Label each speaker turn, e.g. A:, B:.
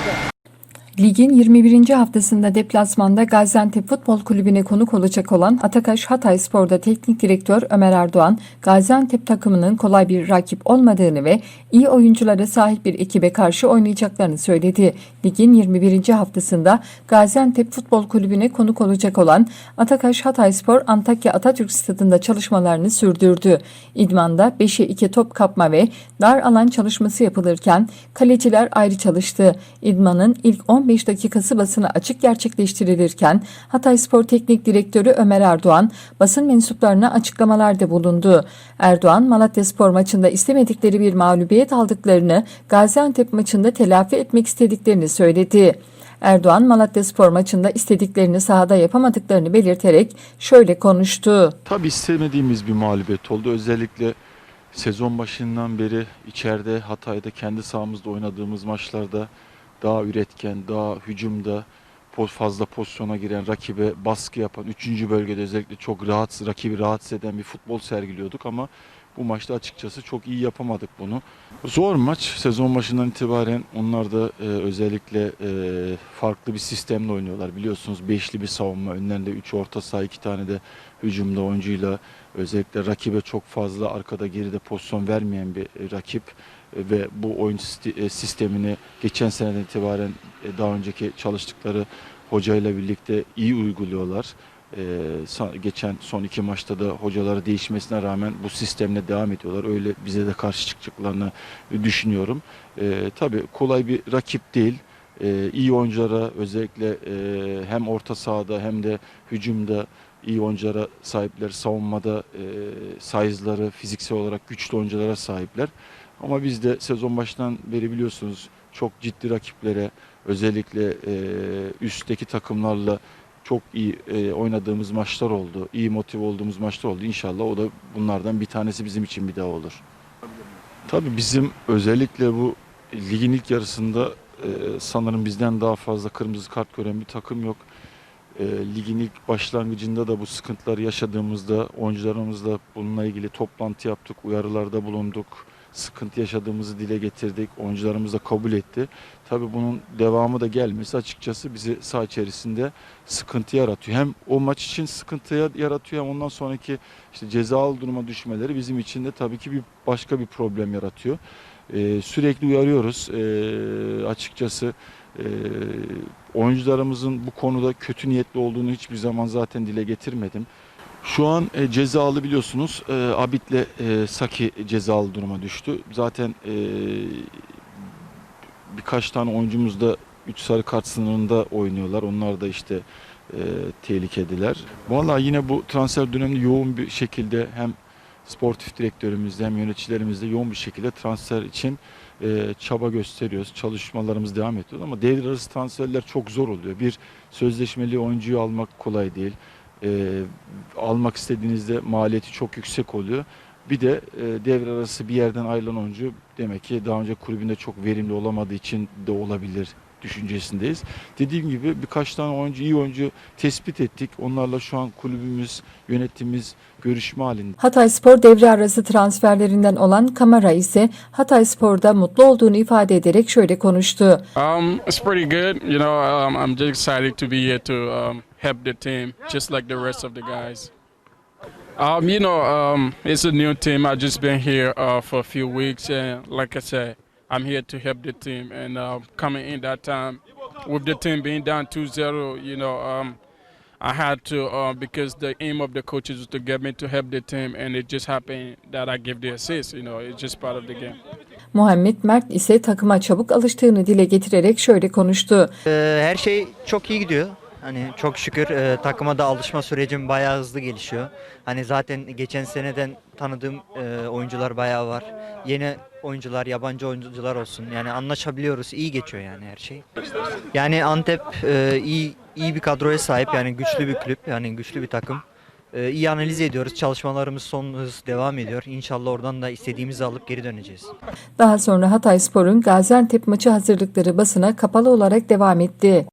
A: Africa. Ligin 21. haftasında deplasmanda Gaziantep Futbol Kulübü'ne konuk olacak olan Atakaş Hatay Spor'da teknik direktör Ömer Erdoğan, Gaziantep takımının kolay bir rakip olmadığını ve iyi oyunculara sahip bir ekibe karşı oynayacaklarını söyledi. Ligin 21. haftasında Gaziantep Futbol Kulübü'ne konuk olacak olan Atakaş Hatay Spor Antakya Atatürk Stadı'nda çalışmalarını sürdürdü. İdmanda 5'e 2 top kapma ve dar alan çalışması yapılırken kaleciler ayrı çalıştı. İdmanın ilk 15 dakikası basına açık gerçekleştirilirken Hatay Spor Teknik Direktörü Ömer Erdoğan basın mensuplarına açıklamalarda bulundu. Erdoğan Malatya Spor maçında istemedikleri bir mağlubiyet aldıklarını Gaziantep maçında telafi etmek istediklerini söyledi. Erdoğan Malatya Spor maçında istediklerini sahada yapamadıklarını belirterek şöyle konuştu.
B: Tabii istemediğimiz bir mağlubiyet oldu. Özellikle sezon başından beri içeride Hatay'da kendi sahamızda oynadığımız maçlarda daha üretken, daha hücumda fazla pozisyona giren, rakibe baskı yapan, 3. bölgede özellikle çok rahatsız, rakibi rahatsız eden bir futbol sergiliyorduk ama bu maçta açıkçası çok iyi yapamadık bunu. Zor maç. Sezon başından itibaren onlar da e, özellikle e, farklı bir sistemle oynuyorlar. Biliyorsunuz beşli bir savunma, önlerinde 3 orta saha, 2 tane de hücumda oyuncuyla özellikle rakibe çok fazla arkada geride pozisyon vermeyen bir e, rakip ve bu oyun e, sistemini geçen seneden itibaren e, daha önceki çalıştıkları hocayla birlikte iyi uyguluyorlar. E, geçen son iki maçta da hocaları değişmesine rağmen bu sistemle devam ediyorlar. Öyle bize de karşı çıkacaklarını düşünüyorum. E, tabii kolay bir rakip değil. E, iyi oyunculara özellikle e, hem orta sahada hem de hücumda iyi oyunculara sahipler. Savunmada e, size'ları fiziksel olarak güçlü oyunculara sahipler. Ama biz de sezon başından beri biliyorsunuz çok ciddi rakiplere özellikle e, üstteki takımlarla çok iyi e, oynadığımız maçlar oldu. İyi motive olduğumuz maçlar oldu. İnşallah o da bunlardan bir tanesi bizim için bir daha olur. Tabii bizim özellikle bu ligin ilk yarısında e, sanırım bizden daha fazla kırmızı kart gören bir takım yok. E, ligin ilk başlangıcında da bu sıkıntıları yaşadığımızda oyuncularımızla bununla ilgili toplantı yaptık, uyarılarda bulunduk. Sıkıntı yaşadığımızı dile getirdik. Oyuncularımız da kabul etti. Tabii bunun devamı da gelmesi açıkçası bizi saha içerisinde sıkıntı yaratıyor. Hem o maç için sıkıntı yaratıyor hem ondan sonraki işte cezalı duruma düşmeleri bizim için de tabii ki bir başka bir problem yaratıyor. Ee, sürekli uyarıyoruz. Ee, açıkçası e, oyuncularımızın bu konuda kötü niyetli olduğunu hiçbir zaman zaten dile getirmedim. Şu an e, cezalı biliyorsunuz e, Abit'le e, Saki cezalı duruma düştü. Zaten e, birkaç tane oyuncumuz da 3 sarı kart sınırında oynuyorlar. Onlar da işte e, tehlikediler. Vallahi yine bu transfer döneminde yoğun bir şekilde hem sportif direktörümüzde hem yöneticilerimizde yoğun bir şekilde transfer için e, çaba gösteriyoruz. Çalışmalarımız devam ediyor ama devre arası transferler çok zor oluyor. Bir sözleşmeli oyuncuyu almak kolay değil. E, almak istediğinizde maliyeti çok yüksek oluyor. Bir de e, devre arası bir yerden ayrılan oyuncu demek ki daha önce kulübünde çok verimli olamadığı için de olabilir düşüncesindeyiz. Dediğim gibi birkaç tane oyuncu, iyi oyuncu tespit ettik. Onlarla şu an kulübümüz, yönetimimiz görüşme halinde.
A: Hatay Spor devre arası transferlerinden olan Kamara ise Hatay Spor'da mutlu olduğunu ifade ederek şöyle konuştu.
C: Um, it's pretty good. You know, um, I'm just excited to be here to um, help the team, just like the rest of the guys. Um, you know, um, it's a new team. I've just been here uh, for a few weeks, and like I said, I'm here to help the team. And uh, coming in that time, with the team being down 2-0, you know, um, I had to uh, because the aim of the coaches was to get me to help the team, and it just happened that I give the assist. You know, it's just part of the game.
A: Muhammed Mert ise takıma çabuk alıştığını dile getirerek şöyle konuştu.
D: Ee, Her şey çok iyi gidiyor. Hani çok şükür e, takıma da alışma sürecim bayağı hızlı gelişiyor. Hani zaten geçen seneden tanıdığım e, oyuncular bayağı var. Yeni oyuncular, yabancı oyuncular olsun. Yani anlaşabiliyoruz. iyi geçiyor yani her şey. Yani Antep e, iyi iyi bir kadroya sahip. Yani güçlü bir kulüp. Yani güçlü bir takım. E, iyi analiz ediyoruz. Çalışmalarımız son hız devam ediyor. İnşallah oradan da istediğimizi alıp geri döneceğiz.
A: Daha sonra Hatay Spor'un Gaziantep maçı hazırlıkları basına kapalı olarak devam etti.